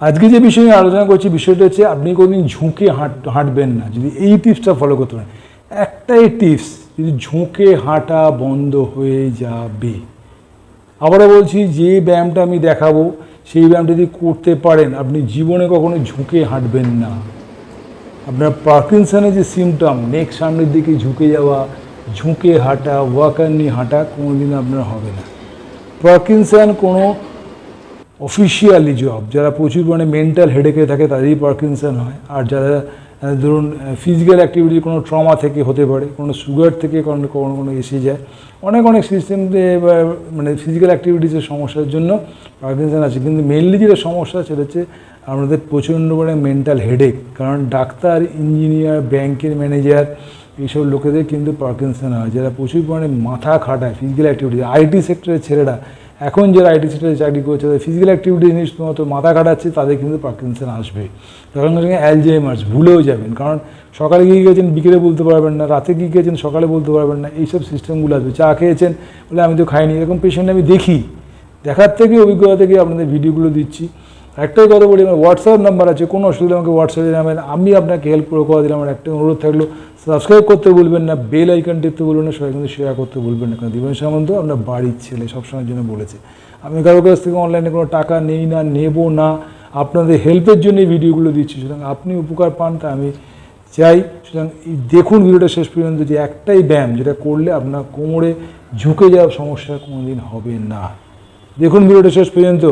আজকে যে বিষয় আলোচনা করছি, বিষয়টা হচ্ছে আপনি কোনোদিন ঝুঁকে হাঁট, হাঁটবেন না। যদি এই টিপসটা ফলো করতে পারেন। একটাই টিপস যদি ঝুঁকে হাঁটা বন্ধ হয়ে যাবে। আবারও বলছি, যে ব্যায়ামটা আমি দেখাবো, সেই ব্যায়ামটা যদি করতে পারেন, আপনি জীবনে কখনো ঝুঁকে হাঁটবেন না। আপনার পার্কিনসনের যে সিমটম নেক সামনের দিকে ঝুঁকে যাওয়া, ঝুঁকে হাঁটা ওয়াকার নিয়ে হাঁটা, কোনোদিন আপনার হবে না। পার্কিনসন কোনো অফিসিয়ালি জব যারা প্রচুর পরিমাণে মেন্টাল হেডেকে থাকে, তাদেরই পার্কিনসন হয়। আর যারা ধরুন ফিজিক্যাল অ্যাক্টিভিটি কোনো ট্রমা থেকে হতে পারে, কোনো সুগার থেকে কোনো কোনো কোনো এসে যায়, অনেক অনেক সিস্টেম মানে ফিজিক্যাল অ্যাক্টিভিটিসের সমস্যার জন্য পার্কিনসন আছে। কিন্তু মেনলি যেটা সমস্যা, সেটা হচ্ছে আমাদের প্রচণ্ড পরিমাণে মেন্টাল হেডেক কারণ ডাক্তার ইঞ্জিনিয়ার ব্যাংকের ম্যানেজার এইসব লোকেদের কিন্তু পার্কিনসন হয়। যারা প্রচুর পরিমাণে মাথা খাটায় ফিজিক্যাল অ্যাক্টিভিটি আইটি সেক্টরের ছেলেরা এখন যারা আইটি সেক্টরে চাকরি করছে, তাদের ফিজিক্যাল অ্যাক্টিভিটি জিনিস শুধুমাত্র মাথা কাটাচ্ছে তাদের কিন্তু পার্কিনসন আসবে। তখন সঙ্গে অ্যালজেমার্স ভুলেও যাবেন। কারণ সকালে গিয়ে গেছেন বিকেলে বলতে পারবেন না, রাতে গিয়ে গেছেন সকালে বলতে পারবেন না, এইসব সিস্টেমগুলো আসবে। চা খেয়েছেন বলে আমি তো খাইনি, এরকম পেশেন্ট আমি দেখি। দেখার থেকে অভিজ্ঞতা থেকে আপনাদের ভিডিওগুলো দিচ্ছি। একটাই কথা বলি, আমার হোয়াটসঅ্যাপ নাম্বার আছে, কোনো অসুবিধা আমাকে হোয়াটসঅ্যাপে জানাবেন। আমি আপনাকে হেল্প করে দিলাম, আমার একটা অনুরোধ থাকল সাবস্ক্রাইব করতে বলবেন না বেল আইকন টিপতে বলবেন না, সবাই কিন্তু শেয়ার করতে বলবেন না। কারণ দিবেন সামন্ত আপনার বাড়ির ছেলে, সবসময়ের জন্য বলেছে। আমি কারও কাছ থেকে অনলাইনে কোনো টাকা নেই না, নেব না, আপনাদের হেল্পের জন্য ভিডিওগুলো দিচ্ছি। সুতরাং আপনি উপকার পান, তা আমি চাই। সুতরাং দেখুন ভিডিওটা শেষ পর্যন্ত, যে একটাই ব্যায়াম যেটা করলে আপনার কোমরে ঝুঁকে যাওয়ার সমস্যা কোনোদিন হবে না। দেখুন ভিডিওটা শেষ পর্যন্ত।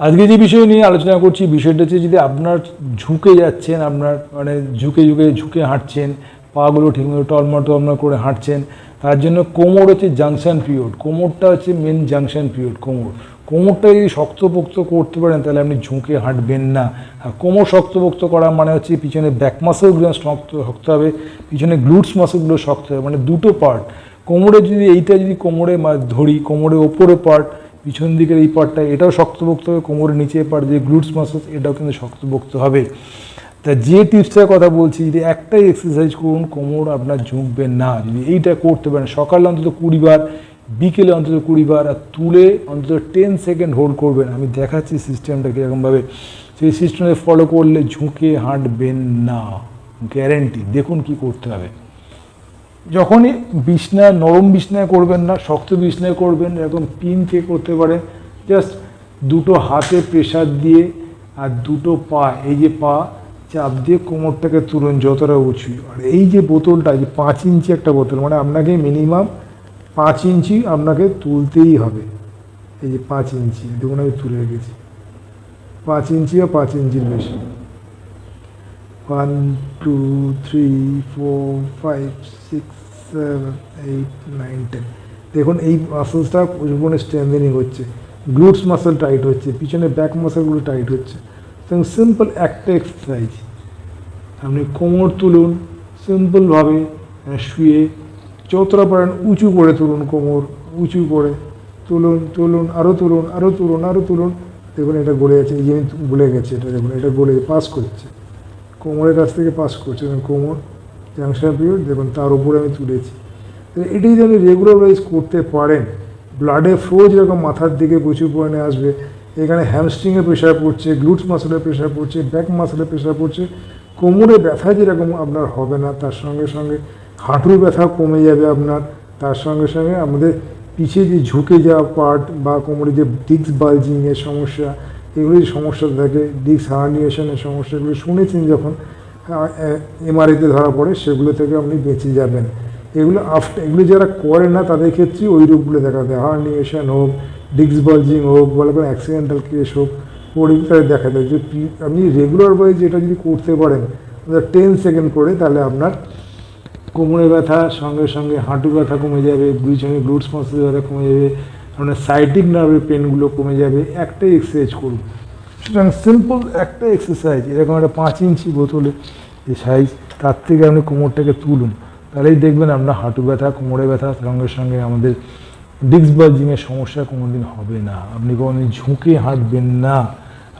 আজকে যে বিষয় নিয়ে আলোচনা করছি, বিষয়টা হচ্ছে যদি আপনার ঝুঁকে যাচ্ছেন, আপনার মানে ঝুঁকে ঝুঁকে ঝুঁকে হাঁটছেন, পাগুলো ঠিকমতো টলমা টলমা করে হাঁটছেন, তার জন্য কোমর হচ্ছে জাংশন পিরিয়ড। কোমরটা হচ্ছে মেন জাংশন পিরিয়ড, কোমর। কোমরটা যদি শক্তপোক্ত করতে পারেন, তাহলে আপনি ঝুঁকে হাঁটবেন না। আর কোমর শক্তপোক্ত করা মানে হচ্ছে পিছনে ব্যাক মাসেলগুলো শক্ত শক্ত হবে, পিছনে গ্লুটস মাসেলগুলো শক্ত হবে মানে দুটো পার্ট কোমরে যদি এইটা যদি কোমরে ধরি, কোমরের ওপরে পার্ট পিছন দিকের এই পার্টটা এটাও শক্তপোক্ত হবে, কোমরের নিচে পার্ট যে গ্লুটস মাসেলস এটাও কিন্তু শক্তপোক্ত হবে। তা যে টিপসটার কথা বলছি, যদি একটাই এক্সারসাইজ করুন, কোমর আপনার ঝুঁকবে না। যদি এইটা করতে পারেন, সকালে অন্তত কুড়ি বার, বিকেলে অন্তত কুড়ি বার, আর তুলে অন্তত টেন সেকেন্ড হোল্ড করবেন। আমি দেখাচ্ছি সিস্টেমটা কীরকমভাবে। সেই সিস্টেমে ফলো করলে ঝুঁকে হাঁটবেন না। গ্যারেন্টি দেখুন কি করতে হবে। যখনই বিছনা, নরম বিছনায় করবেন না, শক্ত বিছনায় করবেন, এরকম পিন কে করতে পারেন জাস্ট দুটো হাতে প্রেশার দিয়ে আর দুটো পা, এই যে পা, চাপ দিয়ে কোমরটাকে তুলুন যতটা উঁচু। আর এই যে বোতলটা যে পাঁচ ইঞ্চি একটা বোতল মানে আপনাকে মিনিমাম পাঁচ ইঞ্চি আপনাকে তুলতেই হবে। এই যে পাঁচ ইঞ্চি, দেখুন আমি তুলে রেখেছি। পাঁচ ইঞ্চি বা পাঁচ ইঞ্চির বেশি। One two three four five six seven eight nine ten দেখুন, এই মাসেলসটা প্রচুর স্ট্রেন্থেনিং হচ্ছে। গ্লুটস মাসেল টাইট হচ্ছে, পিছনে ব্যাক মাসেলগুলো টাইট হচ্ছে। এবং সিম্পল একটা এক্সারসাইজ আপনি কোমর তুলুন সিম্পলভাবে শুয়ে যতটা পারেন উঁচু করে তুলুন কোমর, উঁচু করে। তুলুন তুলুন আরও তুলুন আরও তুলুন আরও তুলুন। দেখুন, এটা গলে যাচ্ছে, এই যে গলে গেছে এটা, দেখুন, এটা গলে পাস করছে। কোমরের কাছ থেকে পাস করছে, এবং কোমর জাংশন পিরিয়ড দেখুন, তার উপরে আমি তুলেছি। এটি যদি আপনি রেগুলার ওয়াইজ করতে পারেন ব্লাডে ফ্লো যেরকম মাথার দিকে প্রচুর পরিমাণে আসবে, এখানে হ্যামস্ট্রিংয়ে প্রেশার পড়ছে গ্লুটস মাসেলের প্রেশার পড়ছে ব্যাক মাসেলের প্রেশার পড়ছে, কোমরে ব্যথা যেরকম আপনার হবে না, তার সঙ্গে সঙ্গে হাঁটুর ব্যথা কমে যাবে আপনার, তার সঙ্গে সঙ্গে আমাদের পিছিয়ে যে ঝুঁকে যাওয়া পার্ট বা কোমরে যে ডিস্ক বালজিংয়ের সমস্যা এগুলো সমস্যা থাকে ডিস্ক হার্নিয়েশনের সমস্যা এগুলো শুনেছেন যখন এমআরআইতে ধরা পড়ে, সেগুলো থেকে আপনি বেঁচে যাবেন। এগুলো আফটার এগুলো যারা করে না, তাদের ক্ষেত্রে ওই রোগগুলো দেখা দেয়। হার্নিয়েশন হোক ডিস্ক বালজিং হোক, বলে কোনো অ্যাক্সিডেন্টাল কেস হোক ওইগুলো দেখা দেয় যে আপনি রেগুলার ওয়াইজ যেটা যদি করতে পারেন টেন সেকেন্ড করে, তাহলে আপনার কোমরে ব্যথা, সঙ্গে সঙ্গে হাঁটু ব্যথা কমে যাবে পিছনে গ্লুটস মাসেল ব্যথা কমে যাবে আপনার সাইটিক নার্ভের পেনগুলো কমে যাবে, একটাই এক্সারসাইজ করুন। সুতরাং সিম্পল একটা এক্সারসাইজ এরকম একটা পাঁচ ইঞ্চি বোতলে যে সাইজ তার থেকে আপনি কোমরটাকে তুলুন। তাহলেই দেখবেন আপনার হাঁটু ব্যথা, কোমরে ব্যথা, সঙ্গে সঙ্গে আমাদের ডিস্ক বালজিংয়ের সমস্যা কোনোদিন হবে না। আপনি কোনোদিন ঝুঁকে হাঁটবেন না।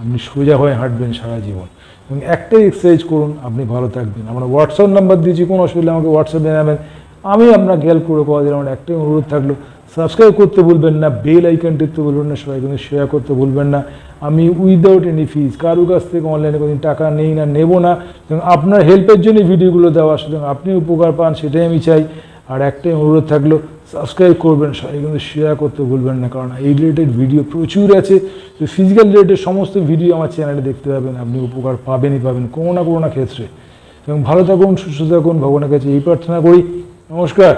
আপনি সোজা হয়ে হাঁটবেন সারা জীবন। এবং একটাই এক্সারসাইজ করুন, আপনি ভালো থাকবেন। আমরা হোয়াটসঅ্যাপ নাম্বার দিয়েছি, কোনো অসুবিধা আমাকে হোয়াটসঅ্যাপে জানাবেন। আমি আপনাকে হেল্প করে কথা দিলাম আমার একটাই অনুরোধ থাকল সাবস্ক্রাইব করতে ভুলবেন না বেল আইকন টিপতে ভুলবেন না, সবাই কিন্তু শেয়ার করতে ভুলবেন না। আমি উইদাউট এনি ফিজ কারও কাছ থেকে অনলাইনে কোনো টাকা নেই না, নেব না। এবং আপনার হেল্পের জন্য ভিডিওগুলো দেওয়া সুতরাং আপনি উপকার পান, সেটাই আমি চাই। আর একটাই অনুরোধ থাকল সাবস্ক্রাইব করবেন, সবাই কিন্তু শেয়ার করতে ভুলবেন না, কারণ এই রিলেটেড ভিডিও প্রচুর আছে। তো ফিজিক্যাল রিলেটেড সমস্ত ভিডিও আমার চ্যানেলে দেখতে পাবেন, আপনি উপকার পাবেনই পাবেন, কোনো না কোনো না ক্ষেত্রে। এবং ভালো থাকুন, সুস্থ থাকুন, ভগবানের কাছে এই প্রার্থনা করি। নমস্কার।